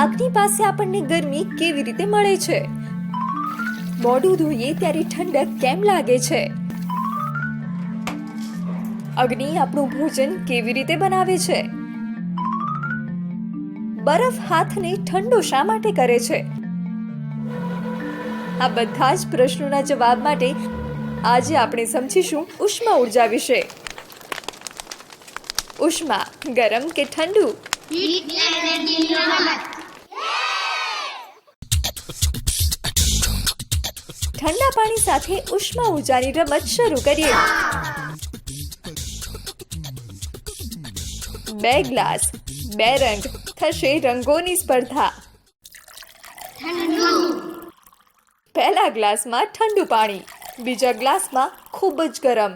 આગની પાસે આપણને ગરમી કેવી રીતે મળે છે? મોઢું ધોઈએ ત્યારે ઠંડક કેમ લાગે છે? અગ્નિ આપણું ભોજન કેવી રીતે બનાવે છે? બરફ હાથને ઠંડો શા માટે કરે છે? આ બધા જ પ્રશ્નોના જવાબ માટે આજે આપણે સમજીશું ઉષ્મા ઊર્જા વિશે. ઉષ્મા ગરમ કે ઠંડુ? ઠંડા પાણી સાથે ઉષ્મા ઉર્જાની રમત શરૂ કરીએ. બે ગ્લાસ, બે રંગ, થશે રંગોની સ્પર્ધા. પહેલા ગ્લાસમાં ઠંડુ પાણી, બીજા ગ્લાસમાં ખૂબ જ ગરમ.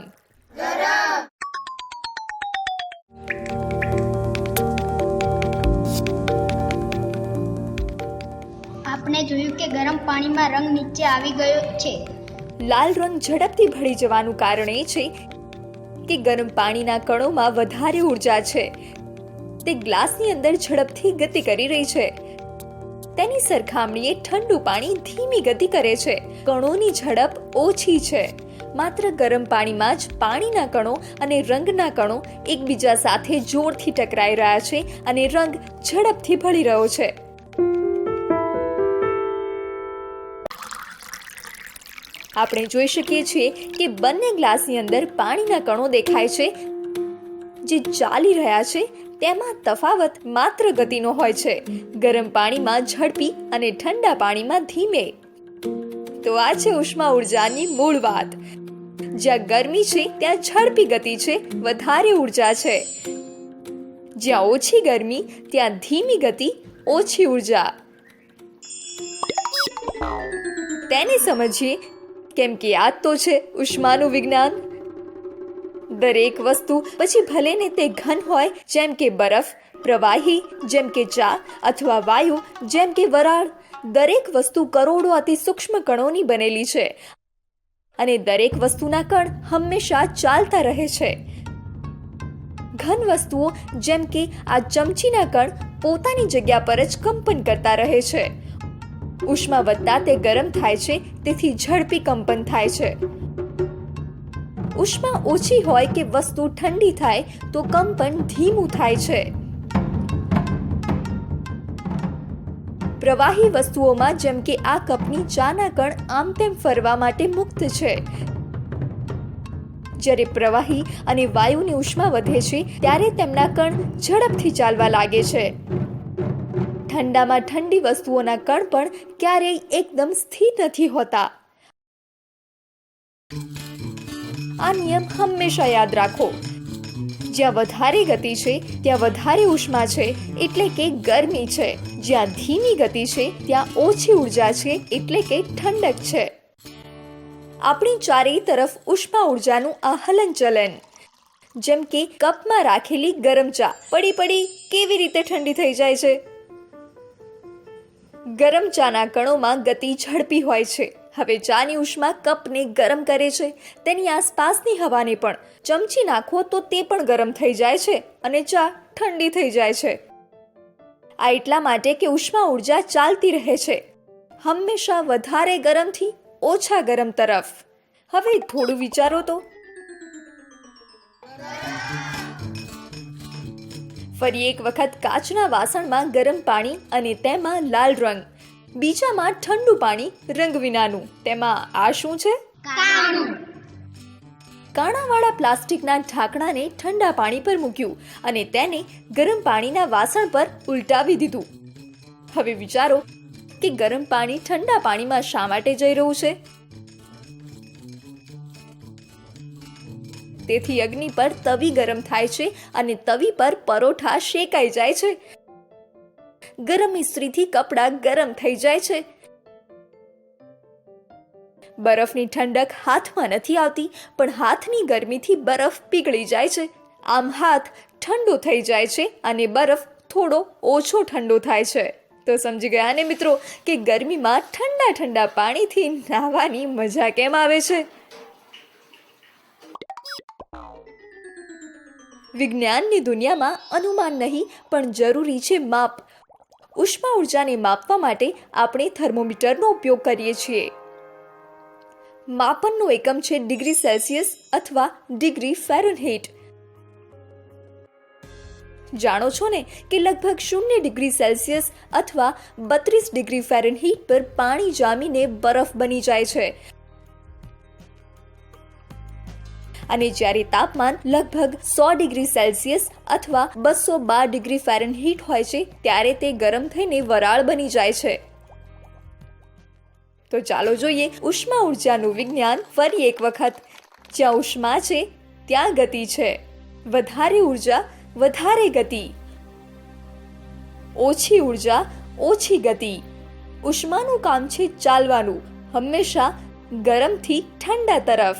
આપણે જોયું કે ગરમ પાણીમાં રંગ નીચે આવી ગયો છે. લાલ રંગ ઝડપથી ભળી જવાનું કારણ એ છે કે ગરમ પાણીના કણોમાં વધારે ઊર્જા છે. તે ગ્લાસની અંદર ઝડપથી ગતિ કરી રહી છે. તેની સરખામણીએ ઠંડુ પાણી ધીમી ગતિ કરે છે. કણોની ઝડપ ઓછી છે. માત્ર ગરમ પાણીમાં જ પાણીના કણો અને રંગના કણો એકબીજા સાથે જોરથી ટકરાઈ રહ્યા છે અને રંગ ઝડપથી ભળી રહ્યો છે. આપણે જોઈ શકીએ છીએ કે બંને ગ્લાસની અંદર પાણીના કણો દેખાય છે, જે ચાલી રહ્યા છે, તેમાં તફાવત માત્ર ગતિનો હોય છે. ગરમ પાણીમાં ઝડપી અને ઠંડા પાણીમાં ધીમે. તો આ છે ઉષ્મા ઉર્જાની મૂળ વાત. જ્યાં ગરમી છે, ત્યાં ઝડપી ગતિ છે, વધારે ઊર્જા છે. જ્યાં ઓછી ગરમી, ત્યાં ધીમી ગતિ, ઓછી ઊર્જા. તેને સમજીએ કેમ કે આ તો છે ઉષ્માનું વિજ્ઞાન? દરેક વસ્તુ, પછી ભલે ને તે ઘન હોય, જેમ કે બરફ, પ્રવાહી, જેમ કે ચા અથવા વાયુ, જેમ કે વરાળ, દરેક વસ્તુ કરોડો અતિ સૂક્ષ્મ કણોની બનેલી છે. અને દરેક વસ્તુના કણ હંમેશા ચાલતા રહે છે. ઘન વસ્તુઓ, જેમ કે આ ચમચીના કણ, પોતાની જગ્યા પર જ કંપન કરતા રહે છે. ઉષ્મા વધતા તે ગરમ થાય છે, તેથી ઝડપી કંપન થાય છે. ઉષ્મા ઓછી હોય કે વસ્તુ ઠંડી થાય, તો કંપન ધીમું થાય છે. પ્રવાહી વસ્તુઓમાં જેમ કે આ કપની ચાના કણ આમ તેમ ફરવા માટે મુક્ત છે. જ્યારે પ્રવાહી અને વાયુની ઉષ્મા વધે છે, ત્યારે તેમના કણ ઝડપથી ચાલવા લાગે છે. ઠંડામાં ઠંડી વસ્તુઓના કણ પણ ક્યારેય એકદમ સ્થિર નથી હોતા. આ નિયમ હંમેશા યાદ રાખો. જ્યાં વધારે ગતિ છે, ત્યાં વધારે ઉષ્મા છે, એટલે કે ગરમી છે. જ્યાં ધીમી ગતિ છે, ત્યાં ઓછી ઊર્જા છે, એટલે કે ઠંડક છે. આપણી ચારેય તરફ ઉષ્મા ઉર્જાનું આ હલનચલન જેમ કે કપમાં રાખેલી ગરમ ચા પડી પડી કેવી રીતે ઠંડી થઈ જાય છે? ગરમ ચાના કણોમાં ગતિ ઝડપી હોય છે. હવે ચાની ઉષ્મા કપને ગરમ કરે છે. તેની આસપાસની હવાને પણ. ચમચી નાખો તો તે પણ ગરમ થઈ જાય છે અને ચા ઠંડી થઈ જાય છે. આ એટલા માટે કે ઉષ્મા ઊર્જા ચાલતી રહે છે. હંમેશા વધારે ગરમથી ઓછા ગરમ તરફ. હવે થોડું વિચારો તો. ફરી એક વખત કાચના વાસણમાં ગરમ પાણી અને તેમાં લાલ રંગ. બીજામાં ઠંડુ પાણી રંગ વિનાનું. તેમાં આ શું છે? કાણાવાળા પ્લાસ્ટિકના ઢાંકણાને ઠંડા પાણી પર મૂક્યું અને તેને ગરમ પાણીના વાસણ પર ઉલટાવી દીધું. હવે વિચારો કે ગરમ પાણી ઠંડા પાણીમાં શા માટે જઈ રહ્યું છે? તેથી અગ્નિ પર તવી ગરમ થાય છે અને તવી પર પરોઠા શેકાઈ જાય છે. ગરમ ઇસ્ત્રીથી કપડાં ગરમ થઈ જાય છે. બરફની ઠંડક હાથમાં નથી આવતી, પણ હાથની ગરમીથી બરફ પીગળી જાય છે. આમ હાથ ઠંડો થઈ જાય છે અને બરફ થોડો ઓછો ઠંડો થાય છે. તો સમજી ગયા ને મિત્રો કે ગરમીમાં ઠંડા ઠંડા પાણીથી નાહવાની મજા કેમ આવે છે? વિજ્ઞાનની દુનિયામાં અનુમાન નહીં, પણ જરૂરી છે માપ. ઉષ્મા ઉર્જાને માપવા માટે આપણે થર્મોમીટરનો ઉપયોગ કરીએ છીએ. માપનનો એકમ છે ડિગ્રી સેલ્સિયસ અથવા ડિગ્રી ફેરનહીટ જાણો છો ને કે લગભગ શૂન્ય ડિગ્રી સેલ્સિયસ અથવા બત્રીસ ડિગ્રી ફેરનહીટ પર પાણી જામીને બરફ બની જાય છે. અને જ્યારે તાપમાન લગભગ સો ડિગ્રી સેલ્સિયસ અથવા બસો બાર ડિગ્રી ફેરનહીટ હોય છે, ત્યારે તે ગરમ થઈને વરાળ બની જાય છે. તો ચાલો જોઈએ ઉષ્મા ઉર્જાનું વિજ્ઞાન ફરી એક વખત. જ્યાં ઉષ્મા છે, ત્યાં ગતિ છે. વધારે ઊર્જા, વધારે ગતિ. ઓછી ઊર્જા, ઓછી ગતિ. ઉષ્માનું કામ છે ચાલવાનું, હંમેશા ગરમથી ઠંડા તરફ.